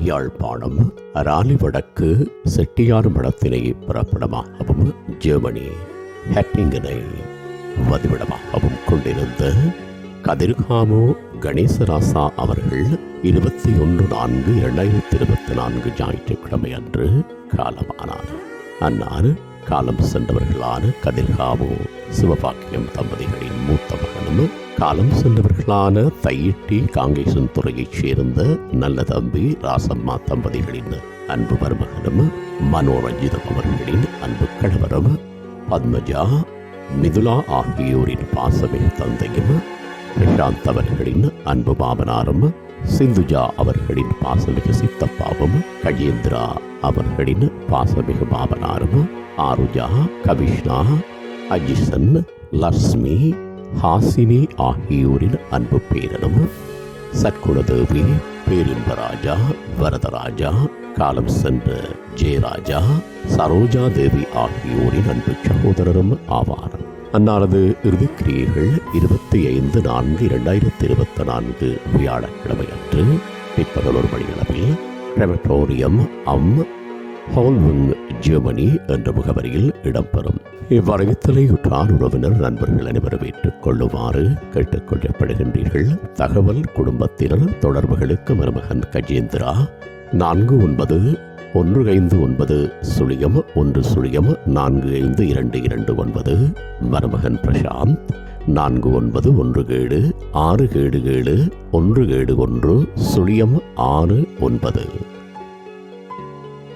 யாழ்ப்பாணம் ராலி வடக்கு செட்டியார் மடத்தினை புறப்படமாகவும் ஜெர்மனி ஹெட்டிங்கனை வதிவிடமாகவும் கொண்டிருந்த கதிர்காமு கணேசராசா அவர்கள் இருபத்தி ஒன்று நான்கு இரண்டாயிரத்தி இருபத்தி நான்கு ஞாயிற்றுக்கிழமை அன்று காலமானார். அன்னார் காலம் சென்றவர்களான கதிர்காமு சிவபாக்கியம் தம்பதிகளின் மூத்த மகனும் காலம் சென்றவர்களான தையிட்டி காங்கேசன் துறையைச் சேர்ந்த நல்ல தம்பி ராசம்மா தம்பதிகளின் அன்பு மருமகனும் மனோரஞ்சிதம் அவர்களின் அன்பு கணவரும் பத்மஜா மிதுலா ஆகியோரின் பாசமிகு தந்தையும் பிரசாந்த் அவர்களின் அன்பு மாமனாரும் சிந்துஜா அவர்களின் பாசமிகு சித்தப்பாவும் கஜேந்திரா அவர்களின் பாசமிகு மாமனாரும் ஆருஜா கவிஷ்ணா அஜிசன் லக்ஷ்மி ஹாசினி ஆகியோரின் அன்பு பேரனும் சற்குலதேவி பேரின்பராஜா வரதராஜா காலம் சென்ற ஜெயராஜா சரோஜா தேவி ஆகியோரின் அன்பு சகோதரரும் ஆவார். அன்னாரது இறுதிக்கிரியைகள் இருபத்தி ஐந்து நான்கு இரண்டாயிரத்தி இருபத்தி நான்கு வியாழக்கிழமை அன்று பிற்பகல் ஒரு மணியளவில் கிரெமட்டோரியம் அம் ஹோல்விங் ஜெர்மனி என்ற முகவரியில் இடம்பெறும். இவ்வறிவித்தலை உற்றார் உறவினர் நண்பர்கள் அனைவரும் ஏற்றுக் கொள்ளுமாறு கேட்டுக்கொள்ளப்படுகின்றீர்கள். தகவல் குடும்பத்தினர் தொடர்புகளுக்கு மருமகன் கஜேந்திரா நான்கு ஒன்பது ஒன்று ஐந்து ஒன்பது சுழியம் ஒன்று சுழியம் நான்கு ஐந்து இரண்டு இரண்டு ஒன்பது. மருமகன் பிரசாந்த் நான்கு ஒன்பது ஒன்று ஏழு ஆறு ஏழு ஏழு ஒன்று ஏழு ஒன்று சுழியம் ஆறு ஒன்பது.